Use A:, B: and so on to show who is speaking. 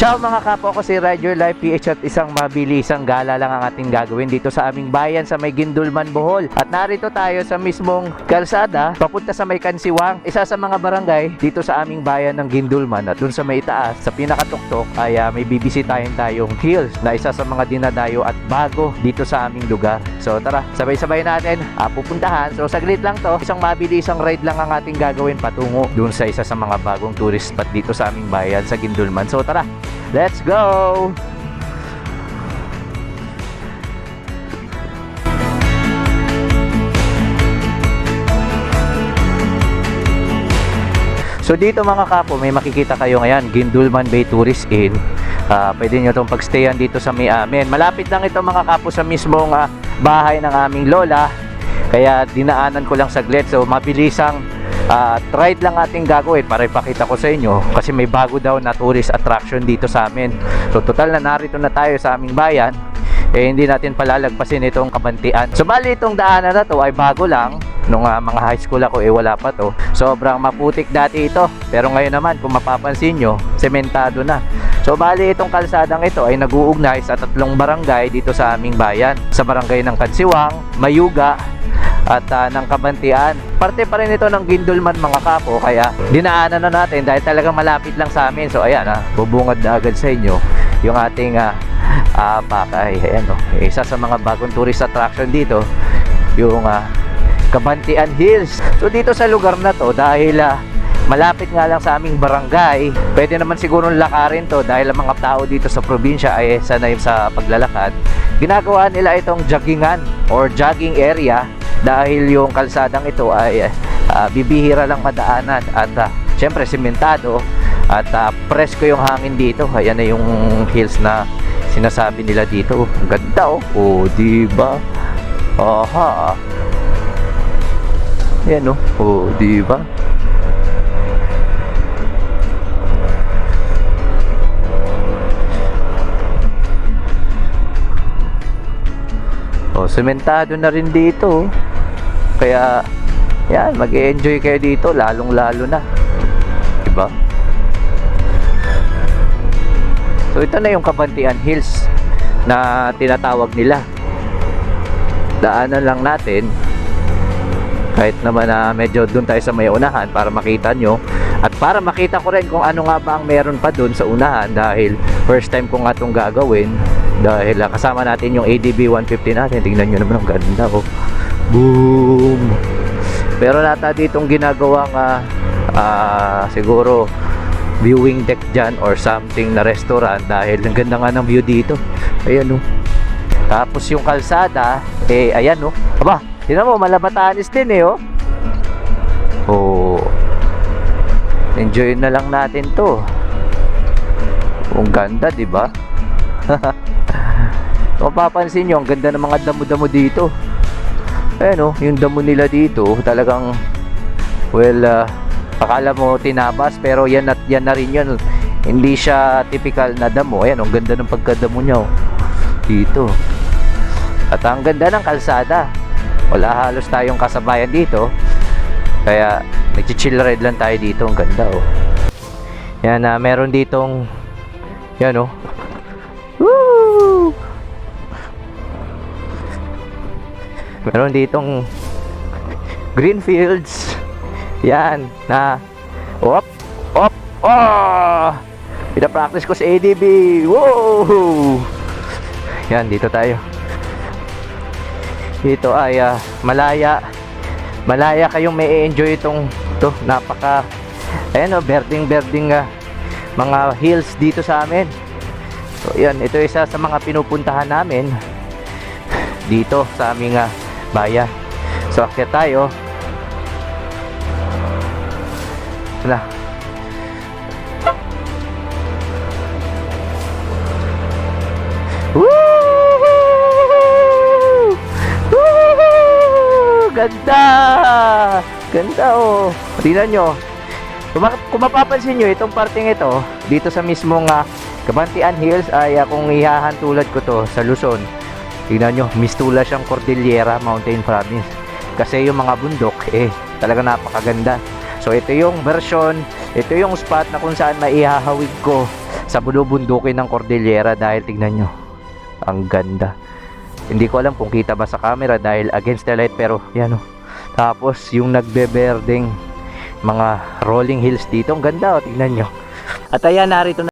A: Ciao mga kapo, ako si Ride Your Life PH at isang mabilisang gala lang ang ating gagawin dito sa aming bayan sa may Gindulman, Bohol. At narito tayo sa mismong kalsada papunta sa may Kansiwang, isa sa mga barangay dito sa aming bayan ng Gindulman. At dun sa may itaas, sa pinakatuktok ay ah, may bibisitahin tayong hills na isa sa mga dinadayo at bago dito sa aming lugar. So tara, sabay-sabay natin ah, pupuntahan. So saglit lang to, isang mabilisang ride lang ang ating gagawin patungo dun sa isa sa mga bagong tourist spot dito sa aming bayan sa Gindulman. So tara, Let's go! So dito mga kapo, may makikita kayo ngayon, Gindulman Bay Tourist Inn. Ah, pwede nyo itong pagstayan dito sa may amin. Malapit lang ito mga kapo sa mismong ah, bahay ng aming lola. Kaya dinaanan ko lang saglit. So mabilisang ah, ride lang ating gagawin para ipakita ko sa inyo. Kasi may bago daw na tourist attraction dito sa amin. So total na narito na tayo sa aming bayan. Eh hindi natin palalagpasin itong kabantian. So bali itong daanan na to ay bago lang. Nung ah, mga high school ako eh wala pa to. Sobrang maputik dati ito. Pero ngayon naman kung mapapansin nyo, sementado na. So bali itong kalsadang ito ay nag-uugnay sa tatlong barangay dito sa aming bayan. Sa barangay ng Kansiwang, Mayuga, at ah, ng Kabantian. Parte pa rin ito ng Gindulman mga kapo kaya dinaanan na natin dahil talagang malapit lang sa amin. So ayan ah, bubungad na agad sa inyo yung ating ah, ah, pakay. Ayan oh, isa sa mga bagong tourist attraction dito yung ah, Kabantian Hills. So dito sa lugar na to dahil ah, malapit nga lang sa aming barangay, pwede naman siguro lakarin to dahil ang mga tao dito sa probinsya ay sanay sa paglalakad. Ginagawa nila itong joggingan or jogging area dahil yung kalsadang ito ay ah, bibihira lang madaanan at ah, syempre sementado at ah, presko yung hangin dito. Ayan na yung hills na sinasabi nila dito. Ang ganda oh. Oh, di ba? Aha. Yan oh. Oh, di ba? Oh, sementado na rin dito. Kaya yan, mag-enjoy kayo dito lalong-lalo na. 'Di ba? So ito na yung Kabantian Hills na tinatawag nila. Daanan lang natin kahit naman na medyo doon tayo sa may unahan para makita nyo at para makita ko rin kung ano nga ba ang meron pa doon sa unahan dahil first time ko nga itong gagawin dahil ah, kasama natin yung ADB 150 natin tingnan nyo naman ang ganda oh. Boom pero nata ditong ginagawang ah, ah, siguro viewing deck dyan or something na restaurant dahil ang ganda nga ng view dito ayan oh tapos yung kalsada eh ayan oh aba Tingnan mo, malabatanis din eh, oh. Oh. Enjoy na lang natin to. Ang ganda, di ba? Mapapansin nyo, ang ganda ng mga damo-damo dito. Ayan, oh, yung damo nila dito, talagang, well, uh, akala mo tinabas, pero yan at yan na rin yun. Hindi siya typical na damo. Ayan, ang ganda ng pagkadamo niya, oh. Dito. At ang ganda ng kalsada wala halos tayong kasabayan dito kaya nagchichill ride lang tayo dito ang ganda oh yan na meron ditong yan oh meron ditong green fields. Yan na op op oh pinapractice ko sa ADB wow yan dito tayo. Dito ay ah, malaya. Malaya kayong may enjoy itong to napaka ayan o berding berding ah, mga hills dito sa amin. So yan ito isa sa mga pinupuntahan namin dito sa aming ah, bayan so akyat tayo wala Woo! Woo! Ganda! Ganda oh. Tingnan nyo. Kung, kung mapapansin nyo, itong parting ito, dito sa mismong uh, Kabantian Hills ay uh, kung ihahantulad ko to sa Luzon. Tingnan nyo, mistula siyang Cordillera Mountain Province. Kasi yung mga bundok, eh, talaga napakaganda. So ito yung version, ito yung spot na kung saan maihahawig ko sa bulubundukin ng Cordillera dahil tignan nyo, ang ganda. Hindi ko alam kung kita ba sa camera dahil against the light pero yan oh. Tapos yung nagbeberdeng mga rolling hills dito, ang ganda oh, tignan nyo. At ayan, narito na